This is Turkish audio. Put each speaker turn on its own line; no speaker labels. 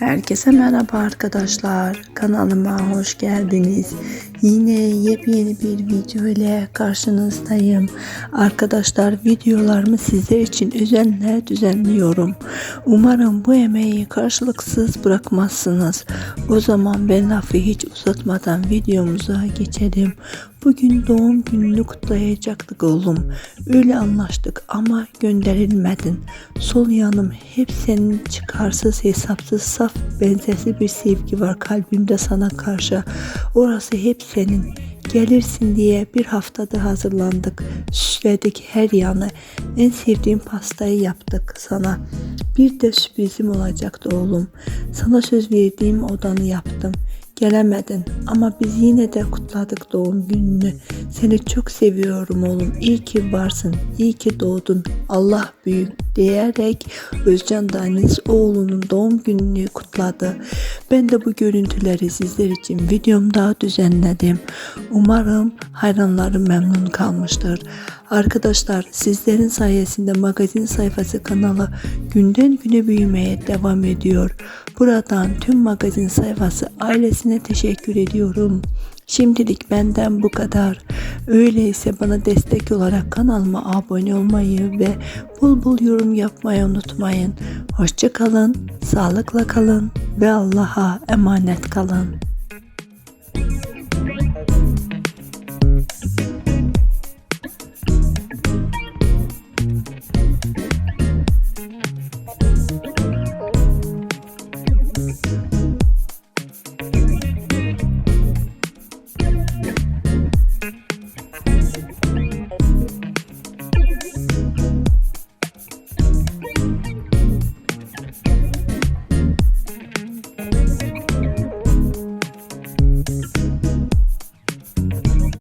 Herkese merhaba arkadaşlar. Kanalıma hoş geldiniz. Yine yepyeni bir video ile karşınızdayım. Arkadaşlar videolarımı sizler için özenle düzenliyorum. Umarım bu emeği karşılıksız bırakmazsınız. O zaman ben lafı hiç uzatmadan videomuza geçelim. Bugün doğum gününü kutlayacaktık oğlum. Öyle anlaştık ama gönderilmedin. Sol yanım hep senin çıkarsız hesapsız saf benzersiz bir sevgi var kalbimde sana karşı. Orası hep senin. Gelirsin diye bir haftadır hazırlandık. Süsledik her yanı. En sevdiğim pastayı yaptık sana. Bir de sürprizim olacaktı oğlum. Sana söz verdiğim odanı yaptım. Gelemedin ama biz yine de kutladık doğum gününü. Seni çok seviyorum oğlum. İyi ki varsın. İyi ki doğdun. Allah büyük diyerek Özcan Daniz oğlunun doğum gününü kutladı. Ben de bu görüntüleri sizler için videomda düzenledim. Umarım hayranlarım memnun kalmıştır. Arkadaşlar sizlerin sayesinde magazin sayfası kanalı günden güne büyümeye devam ediyor. Buradan tüm magazin sayfası ailesine teşekkür ediyorum. Şimdilik benden bu kadar. Öyleyse bana destek olarak kanalıma abone olmayı ve bul bul yorum yapmayı unutmayın. Hoşça kalın, sağlıkla kalın ve Allah'a emanet kalın.